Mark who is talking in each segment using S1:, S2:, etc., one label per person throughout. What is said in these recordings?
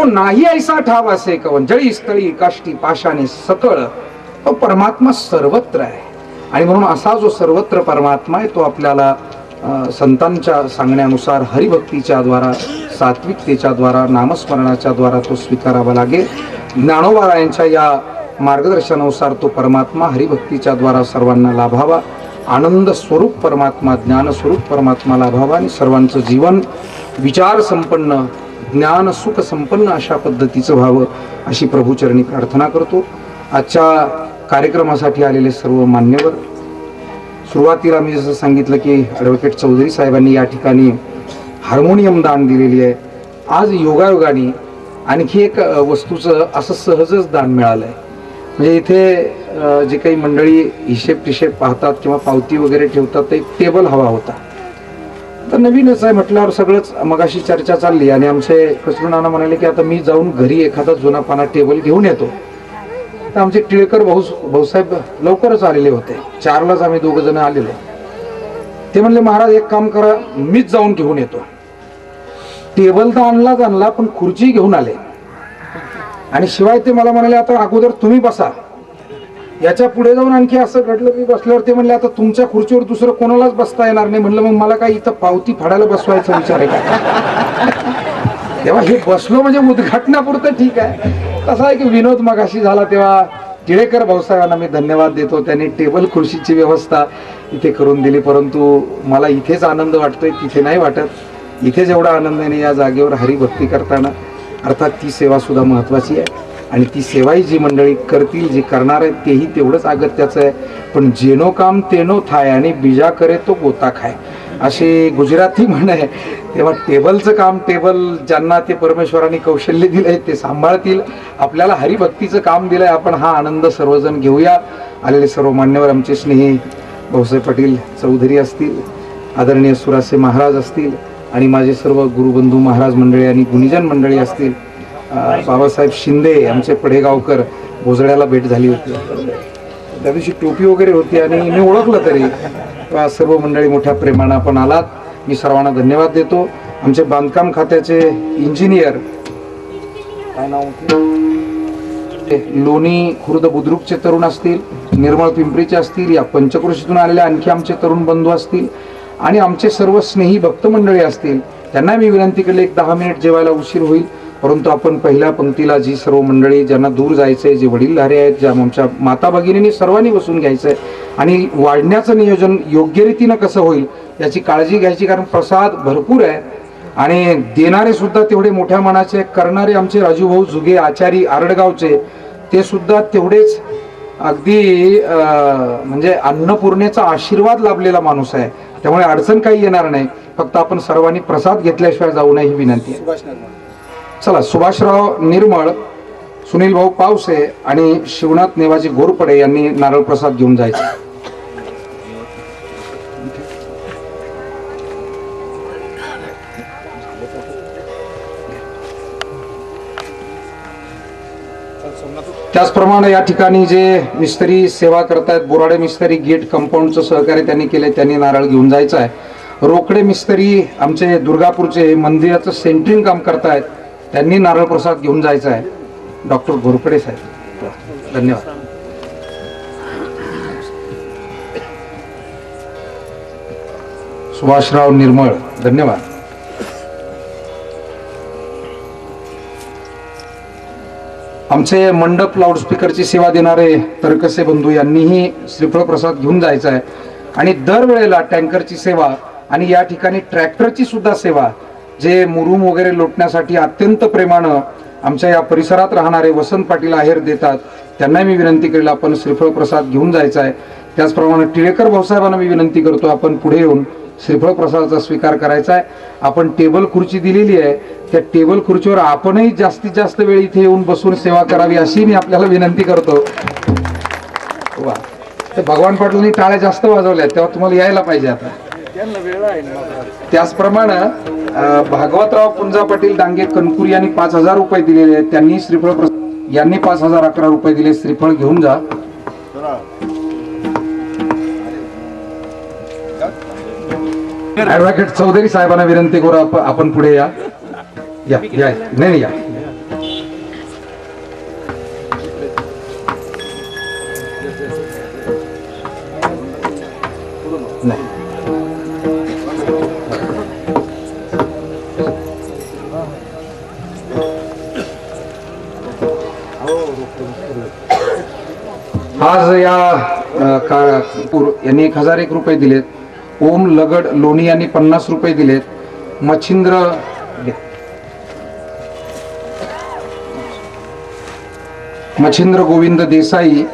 S1: तो नाही ऐसा ठाव असे कवन. जळी स्थळी काष्टी पाशाने सकळ तो परमात्मा सर्वत्र आहे. आणि म्हणून असा जो सर्वत्र परमात्मा आहे तो आपल्याला संतांच्या सांगण्यानुसार हरिभक्तीच्या द्वारा सात्विकतेच्या द्वारा नामस्मरणाच्या द्वारा तो स्वीकारावा लागेल. ज्ञानोबारायांच्या या मार्गदर्शनानुसार तो परमात्मा हरिभक्तीच्या द्वारा सर्वांना लाभावा. आनंद स्वरूप परमात्मा ज्ञान स्वरूप परमात्मा लाभावा आणि सर्वांचं जीवन विचार संपन्न ज्ञान सुख संपन्न अशा पद्धतीचं व्हावं अशी प्रभूचरणी प्रार्थना करतो. आजच्या कार्यक्रमासाठी आलेले सर्व मान्यवर सुरुवातीला मी जसं सांगितलं की ॲडव्होकेट चौधरी साहेबांनी या ठिकाणी हार्मोनियम दान दिलेली आहे. आज योगायोगाने आणखी एक वस्तूचं असं सहजच दान मिळालं आहे म्हणजे इथे जे काही मंडळी हिशेब टिशेब पाहतात किंवा पावती वगैरे ठेवतात ते टेबल हवा होता. तर नवीनच आहे म्हटल्यावर सगळंच मगाशी चर्चा चालली आणि आमचे कसरुणाना म्हणाले की आता मी जाऊन घरी एखादा जुना पाना टेबल घेऊन येतो. तर आमचे टिळकर भाऊ भाऊसाहेब लवकरच आलेले होते. चारलाच आम्ही दोघ जण आलेलो. ते म्हणले महाराज एक काम करा मीच जाऊन घेऊन येतो. टेबल तर आणलाच आणला पण खुर्ची घेऊन आले. आणि शिवाय ते मला म्हणाले आता अगोदर तुम्ही बसा. याच्यापुढे जाऊन आणखी असं घडलं मी बसल्यावर ते म्हणले आता तुमच्या खुर्चीवर दुसरं कोणालाच बसता येणार नाही. म्हणलं मग मला काय इथं पावती फाडायला बसवायचा विचार आहे का? तेव्हा हे बसलो म्हणजे उद्घाटनापुरतं ठीक आहे. कसं आहे की विनोद मगाशी झाला तेव्हा टिळेकर भाऊसाहेबांना मी धन्यवाद देतो. त्यांनी टेबल खुर्शीची व्यवस्था इथे करून दिली परंतु मला इथेच आनंद वाटतोय तिथे नाही वाटत. इथे जेवढा आनंद आहे ना, या जागेवर हरिभक्ती करताना अर्थात ती सेवा सुद्धा महत्वाची आहे. आणि ती सेवाही जी मंडळी करतील जी करणार आहेत तेही तेवढंच अगत्याचं आहे. पण जेनो काम तेनो थाय आणि बीजा करे तो गोता खाय. अशी गुजराती म्हण आहे. तेव्हा टेबलचं काम टेबल ज्यांना ते परमेश्वराने कौशल्य दिलंय ते सांभाळतील. आपल्याला हरिभक्तीचं काम दिलंय. आपण हा आनंद सर्वजण घेऊया. आलेले सर्व मान्यवर आमचे स्नेही भाऊसाहेब पाटील चौधरी असतील आदरणीय सुरासे महाराज असतील आणि माझे सर्व गुरुबंधू महाराज मंडळी आणि गुणीजन मंडळी असतील बाबासाहेब शिंदे आमचे पडेगावकर भोजड्याला भेट झाली होती. त्या दिवशी टोपी वगैरे होती आणि मी ओळखलं तरी. सर्व मंडळी मोठ्या प्रेमानं आपण आलात. मी सर्वांना धन्यवाद देतो. आमचे बांधकाम खात्याचे इंजिनियर काय नाव लोणी खुर्द बुद्रुकचे तरुण असतील निर्मळ पिंपरीचे असतील या पंचक्रोशीतून आलेले आणखी आमचे तरुण बंधू असतील आणि आमचे सर्व स्नेही भक्त मंडळी असतील त्यांना मी विनंती केली एक दहा मिनिट जेवायला उशीर होईल. परंतु आपण पहिल्या पंक्तीला जी सर्व मंडळी ज्यांना दूर जायचंय जे वडीलधारे आहेत ज्या आमच्या माता भगिनींनी सर्वांनी बसून घ्यायचंय आणि वाढण्याचं नियोजन योग्य रीतीनं कसं होईल याची काळजी घ्यायची कारण प्रसाद भरपूर आहे. आणि देणारे सुद्धा तेवढे मोठ्या मनाचे करणारे आमचे राजूभाऊ जुगे आचारी आरडगावचे ते सुद्धा तेवढेच अगदी म्हणजे अन्नपूर्णेचा आशीर्वाद लाभलेला माणूस आहे. त्यामुळे अडचण काही येणार नाही. फक्त आपण सर्वांनी प्रसाद घेतल्याशिवाय जाऊ नये ही विनंती आहे. चला सुभाषराव निर्मळ सुनील भाऊ पावसे आणि शिवनाथ नेवाजी गोरपडे यांनी नारळ प्रसाद घेऊन जायचे. त्याचप्रमाणे या ठिकाणी जे मिस्त्री सेवा करतायत बोराडे मिस्त्री गेट कंपाऊंडचं सहकार्य त्यांनी केले त्यांनी नारळ घेऊन जायचं आहे. रोकडे मिस्त्री आमचे दुर्गापूरचे मंदिराचं सेंटरिंग काम करतायत. त्यांनी नारळ प्रसाद घेऊन जायचं आहे. डॉक्टर घोरपडे साहेब. धन्यवाद. सुभाषराव निर्मळ धन्यवाद. आमचे मंडप लाऊडस्पीकरची सेवा देणारे तरकसे बंधू यांनीही श्रीफळ प्रसाद घेऊन जायचा आहे. आणि दरवेळेला टँकरची सेवा आणि या ठिकाणी ट्रॅक्टरची सुद्धा सेवा जे मुरुम वगैरे लोटण्यासाठी अत्यंत प्रेमानं आमच्या या परिसरात राहणारे वसंत पाटील आहेर देतात. त्यांना मी विनंती करेल आपण श्रीफळ प्रसाद घेऊन जायचा आहे. त्याचप्रमाणे टिळेकर भाऊसाहेबांना मी विनंती करतो आपण पुढे येऊन श्रीफळ प्रसादाचा स्वीकार करायचा आहे. आपण टेबल खुर्ची दिलेली आहे. त्या टेबल खुर्चीवर आपणही जास्तीत जास्त वेळ इथे येऊन बसून सेवा करावी अशी मी आपल्याला विनंती करतो. वा. भगवान पाटलांनी टाळ्या जास्त वाजवल्या तेव्हा तुम्हाला यायला पाहिजे आता. त्याचप्रमाणे भागवतराव पुंजा पाटील डांगे कनकुर यांनी पाच हजार रुपये दिलेले आहेत. त्यांनी श्रीफळ यांनी पाच हजार अकरा रुपये दिले. श्रीफळ घेऊन जा. ऍडव्होकेट चौधरी साहेबांना विनंती करू आप- आपण पुढे या. या नाही, या. आज या अ, यांनी एक हजार एक रुपये दिलेत. ओम लगड लोणी यांनी पन्नास रुपये दिलेत. मच्छिंद्र मच्छिंद्र गोविंद देसाई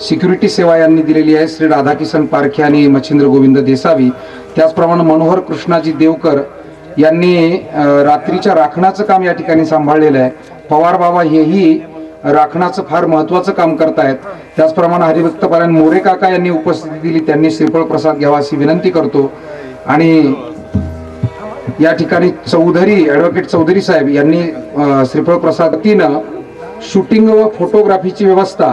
S1: सिक्युरिटी सेवा यांनी दिलेली आहे. श्री राधाकिशन पारखे आणि मच्छिंद्र गोविंद देसावी. त्याचप्रमाणे मनोहर कृष्णाजी देवकर यांनी रात्रीच्या राखणाचं काम या ठिकाणी सांभाळलेलं आहे. पवार बाबा हेही राखणाचं फार महत्वाचं काम करतायत. त्याचप्रमाणे हरिभक्त पारायण मोरे काका यांनी उपस्थिती दिली. त्यांनी श्रीफळ प्रसाद घ्यावा अशी विनंती करतो. आणि या ठिकाणी चौधरी ॲडव्होकेट चौधरी साहेब यांनी श्रीफळ प्रसाद तीनं शूटिंग व फोटोग्राफीची व्यवस्था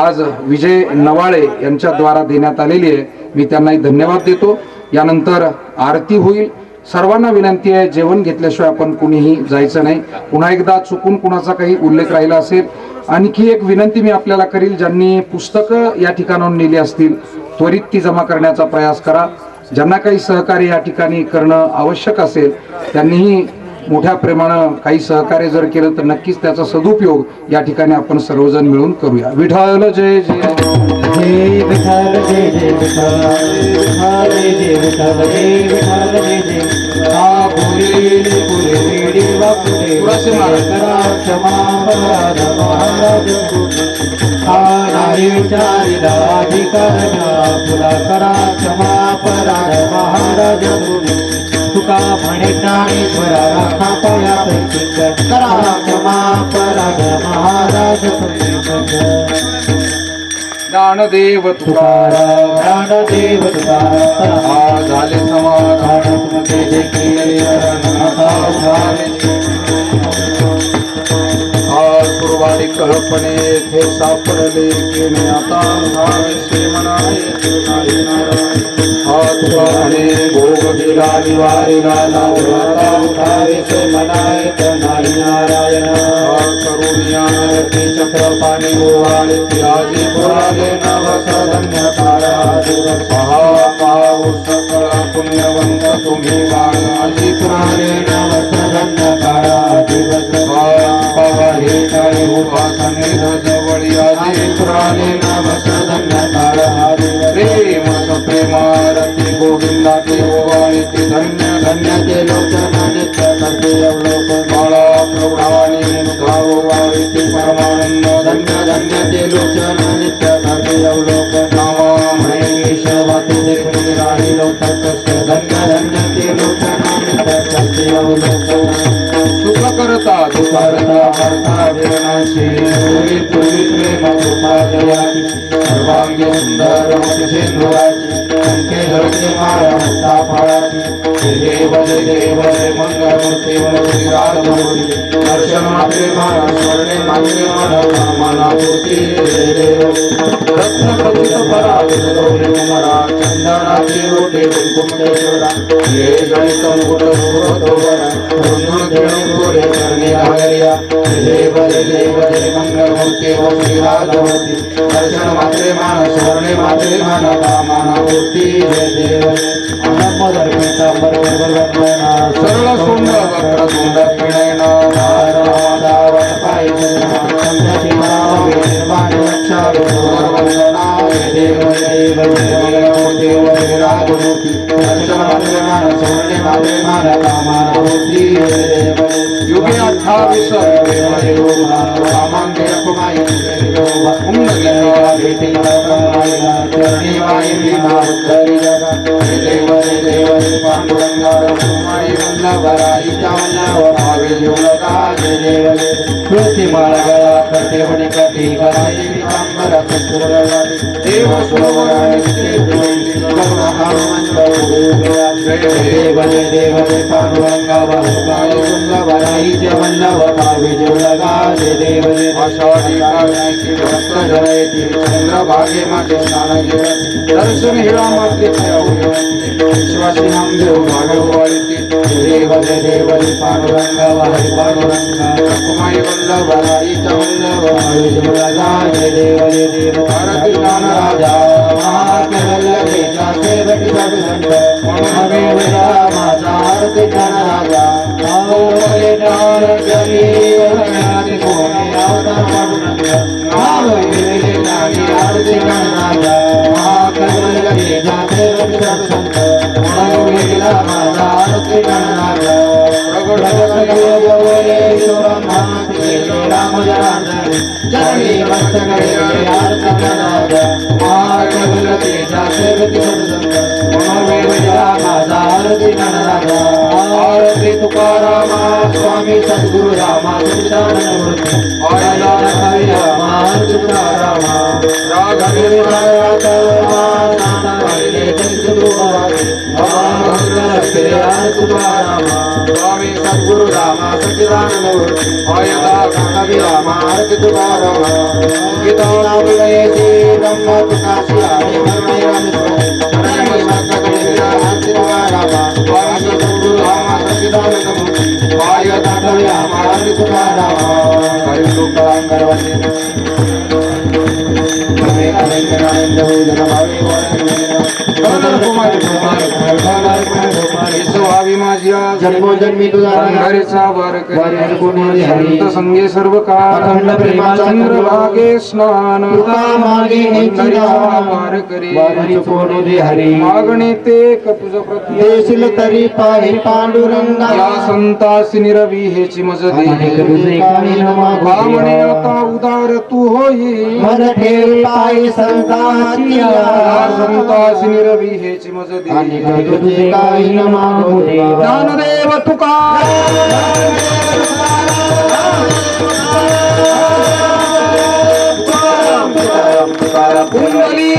S1: आज विजय नवाळे यांच्या द्वारा देण्यात आलेली आहे. मी त्यांनाही धन्यवाद देतो. यानंतर आरती होईल. सर्वांना विनंती आहे जेवण घेतल्याशिवाय आपण कुणीही जायचं नाही. पुन्हा एकदा चुकून कुणाचा काही उल्लेख राहिला असेल आणखी एक विनंती मी आपल्याला करील ज्यांनी पुस्तकं या ठिकाणाहून नेली असतील त्वरित ती जमा करण्याचा प्रयास करा. ज्यांना काही सहकार्य या ठिकाणी करणं आवश्यक असेल त्यांनीही मोठ्या प्रमाणात काही सहकार्य जर केलं तर नक्कीच त्याचा सदुपयोग या ठिकाणी आपण सर्वजण मिळून करूया. विठाल जय जय.
S2: जय विठ्ठल जय जय विठ्ठल. विठ्ठल जय जय विठ्ठल. जय विठ्ठल करा क्षमा महाराज महाराज तुका म्हणे ज्ञानेश्वरा राखा पया पैकी करा क्षमा महाराज
S1: ज्ञानदेव तुकाराम.
S2: ज्ञानदेव तुकाराम
S1: हा झाले समाधान.
S2: तुमचे जे केले आता झाले
S1: हा सुरवाडी कल्पने येथे सापडले की मी आता झाले श्री म्हणाले नाही हा तुका म्हणे भोग दिला निवारिला लावला उठावे से
S2: नाही नारायण.
S1: करुणिया नरती चक्रपाणी ओवाळे आजी पुराले नवस धन्य तारा दिवस पहा पाहू सकळ पुण्यवंत तुम्ही गाण आजी पुराणे
S2: नवस धन्य काळा दिवस
S1: हे काळे उपासने जवळी आजी पुराणे
S2: नवस धन्य काळा दिवस
S1: प्रेम प्रेमारती गोविंदाची ओवाळी ती धन्य धन्य
S2: धन्याचे लोचन नित्य करते अवलोकन
S1: माळा प्रौढावाणी मुद्रा ओवाळी परमानंद
S2: धन्य धन्य ते लोचन नित्य करते अवलोक
S1: नामा महेश
S2: वाते देखून राहिलो तस्य धन्य धन्य ते लोचन नित्य करते अवलोक.
S1: सुख करता
S2: सुकारता हरता विरणाशी तुरी तुरी प्रेम कृपादयाची सर्वांगी सुंदर सिंधुराची अंके धरते मारा मुक्ता फळाची जय देव जय देव जय मंगळमूर्ती मूर्ती राजमूर्ती दर्शन मात्रे मारा स्वर्णे मात्रे मारा कामाला मूर्ती जय देव रत्न खचित परा विदोरी कुमारा चंदनाची रोटे कुंकुमेश्वरा हे गणित मुकुट सुरतोबरा म्हणून घेऊन पुढे करणे लागल्या जय देव जय देव जय मंगळमूर्ती व श्रीराजमूर्ती दर्शन मात्रे मान स्वर्णे मात्रे मान कामाना मूर्ती जय देव अनम दर्पिता बरोबर वंदना
S1: सरळ सोंड वक्र सोंड पिणैना
S2: दावत देव देव देव
S1: युगे अठ्ठावीस
S2: सामान्य कुमाई
S1: कुंडलिका
S2: चरणी वाहिनी नाव करी जगा जय देव जय देव जय पांडुरंगा कुमाई वल्लभराईच्या वल्लभ भावे योगा जय देव जय तुळशी माळ गळा करते म्हणे कटी कराई विकांबर कस्तुरवाणी देव सुरवराणी श्री करुणा हनुमंत जय देव जय देव जय पांडुरंगा वल्लभाय वल्लभराईच्या वल्लभ भावे योगा जय
S1: आषाढी कार्याची भक्त
S2: जयती चंद्रभागे माझे स्नान
S1: दर्शन हिरा मातेच्या
S2: विश्वासी नामदेव देव जय देव जय पांडुरंग हरी पांडुरंग कुमाई वल्लभ राईचा वल्लभ विजयला जय देव देव भारती राजा महादेवल्लभेचा शेवटी बघंड महादेव माझा आरती राजा आवले नार करी वरणारे कोणे अवतार पाडुरंग आवले नारी आरती राजा महादेवल्लभेचा शेवटी बघंड महादेव माझा आरती राजा प्रगुण जगदेव वरेश्वर महादेव रामजरांड चरणी मस्तकडे आरती गणनाथ महागणपतीच्या सेवकी मनोवेदया माझा आरती आरती स्वामी सद्गुरु रामा सच्चिदानंद मूर्ती आरती स्वामी सद्गुरु रामा सच्चिदानंद मूर्ती आयता काकावी रामा आरती तुकाराम गीता विलयेती ब्रह्म प्रकाशी हरे परमय रामेश्वर आरती तुकाराम स्वामी सद्गुरु रामा सच्चिदानंद मूर्ती आयता काकावी रामा आरती तुकाराम हरि लोकांगर वंदे
S1: येसवावी
S2: जन्मोजन्मी तुझा
S1: अंधारीचा. संत संगे सर्व काळ
S2: अखंड प्रेमाचा
S1: चंद्रभागे स्नान
S2: मागे कोणी दे हरी
S1: मागणे ते कपुज प्रती
S2: देशील तरी पाहि पांडुरंगा
S1: या संतासी निरवी हेची मज दे. आता उदार तू होई
S2: मन ठेव.
S1: संतासी निरवी हेची मज
S2: अनेक
S1: दे
S2: तुझे काही न मागू देवा.
S1: ज्ञानदेव तुका. कुंडली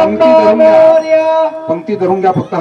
S1: पंक्ती धरून घ्या. पंक्ती धरून घ्या. फक्त